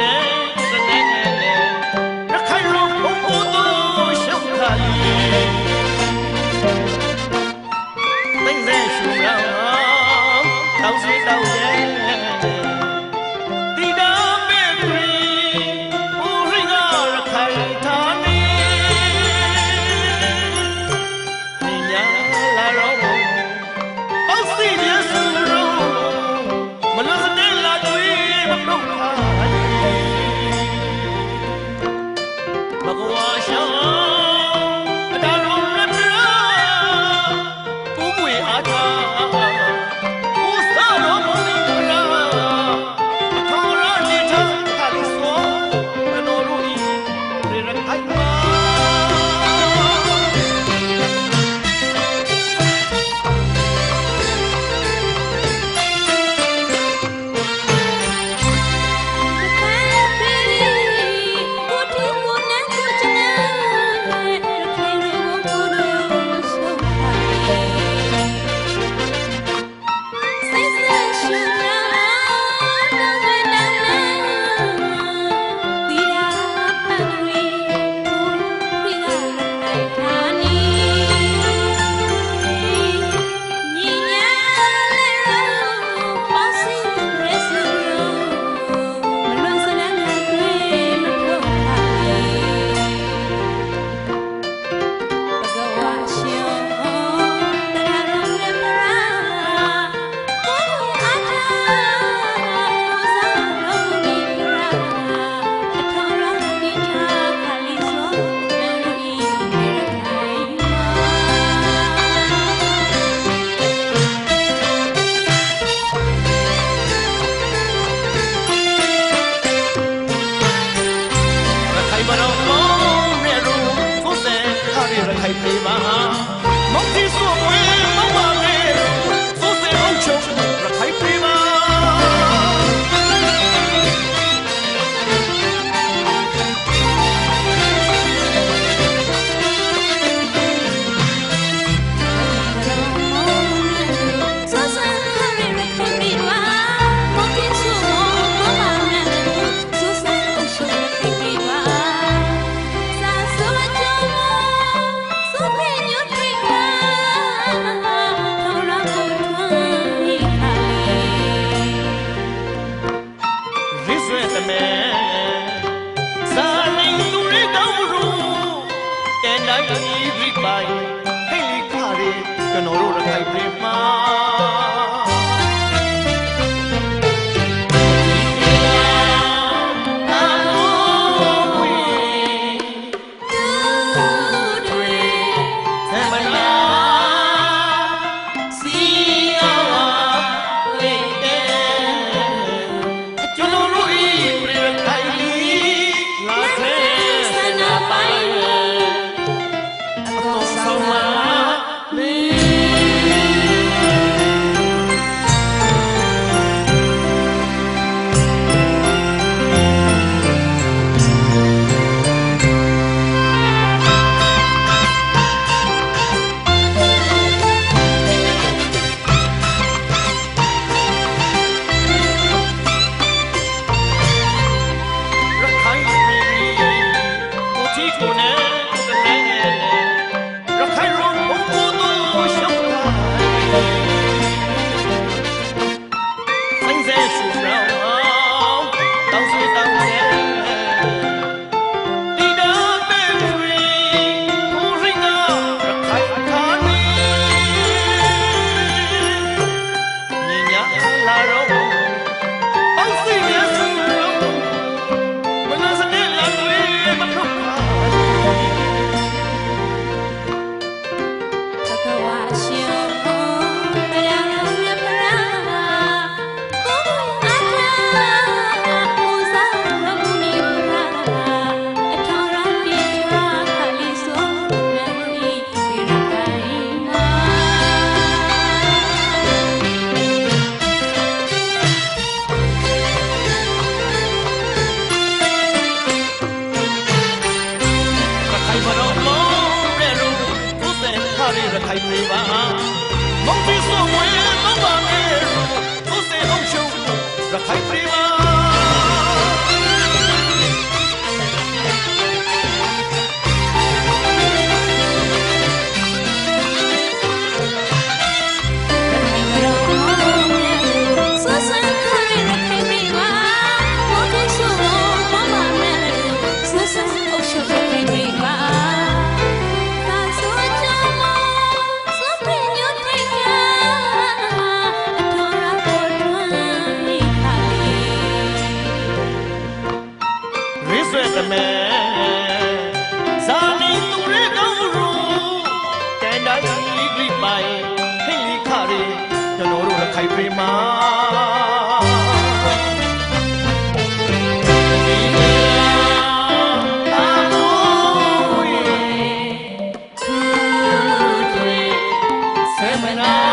နဲ့သနဲ့နဲ့နှခိုင်လုံးဘုံဘုံတို့ရှုပ်လာလေ ဝိဆွေတမဲစာနေသူရိတော်ရုတဲ့နိုင်ပြီးပိုင်ဟိလိခါရီကျွန်တော်တို့ရခိုင်ပြည်မှာ တဲ့ရခိုင်တွေပါမုံပြီးဆိုဝင်တော့ပါနဲ့သူစေအောင်ရှုံးရခိုင်တွေပါ မဲဇာနေသူရဲကောင်းရူတန်တိုင်းကြီးပြပိုင်ခိလိခရီကျွန်တော်တို့လည်းခိုင်ပြေမှာမနာ